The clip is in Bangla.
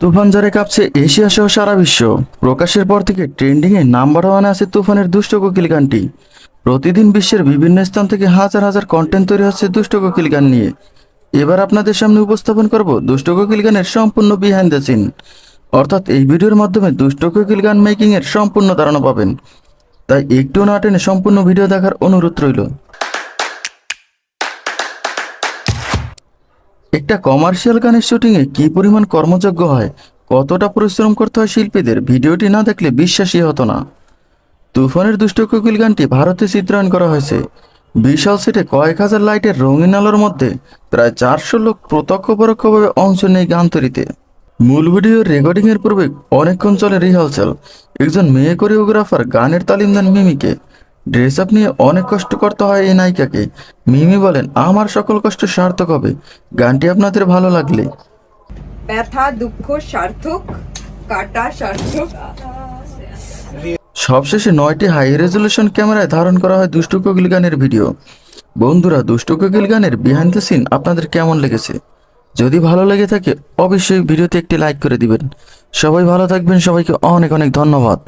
তুফান জ্বরে কাঁপছে এশিয়া সহ সারা বিশ্ব। প্রকাশের পর থেকে ট্রেন্ডিংয়ে নাম্বার ওয়ানে আছে তুফানের দুষ্ট কোকিল গানটি। প্রতিদিন বিশ্বের বিভিন্ন স্থান থেকে হাজার হাজার কন্টেন্ট তৈরি হচ্ছে দুষ্ট কোকিল গান নিয়ে। এবার আপনাদের সামনে উপস্থাপন করব দুষ্ট কোকিল গানের সম্পূর্ণ বিহাইন্ড দ্য সিন অর্থাৎ এই ভিডিওর মাধ্যমে দুষ্ট কোকিল গান মেকিং এর সম্পূর্ণ ধারণা পাবেন। তাই একটু না টেনে সম্পূর্ণ ভিডিও দেখার অনুরোধ রইল। একটা কমার্শিয়াল গানের শুটিংয়ে কী পরিমাণ কর্মযোগ্য হয়, কতটা পরিশ্রম করতে হয় শিল্পীদের, ভিডিওটি না দেখলে বিশ্বাসই হতো না। তুফানের দুষ্ট কোকিল গানটি ভারতে চিত্রায়ন করা হয়েছে। বিশাল সেটে কয়েক হাজার লাইটের রঙিন আলোর মধ্যে প্রায় চারশো লোক প্রত্যক্ষ পরোক্ষভাবে অংশ নেয় গান তৈরিতে মূল ভিডিওর রেকর্ডিং এর পূর্বে অনেকক্ষণ চলে রিহার্সাল। একজন মেয়ে কোরিওগ্রাফার গানের তালিম দেন মিমিকে। ড্রেস আপ নিয়ে অনেক কষ্ট করতে হয় এই নায়িকাকে। মিমি বলেন আমার সকল কষ্ট সার্থক হবে। গানটি আপনাদের ভালো লাগলে। ব্যথা দুঃখ সার্থক কাটা সার্থক। সবশেষে নয়টি হাই রেজলিউশন ক্যামেরায় ধারণ করা হয় দুষ্টু কোকিল গানের ভিডিও। বন্ধুরা দুষ্টু কোকিল গানের বিহাইন্ড দ্য সিন আপনাদের কেমন লেগেছে? যদি ভালো লেগে থাকে, অবশ্যই ভিডিওতে একটি লাইক করে দিবেন। সবাই ভালো থাকবেন, সবাইকে অনেক অনেক ধন্যবাদ।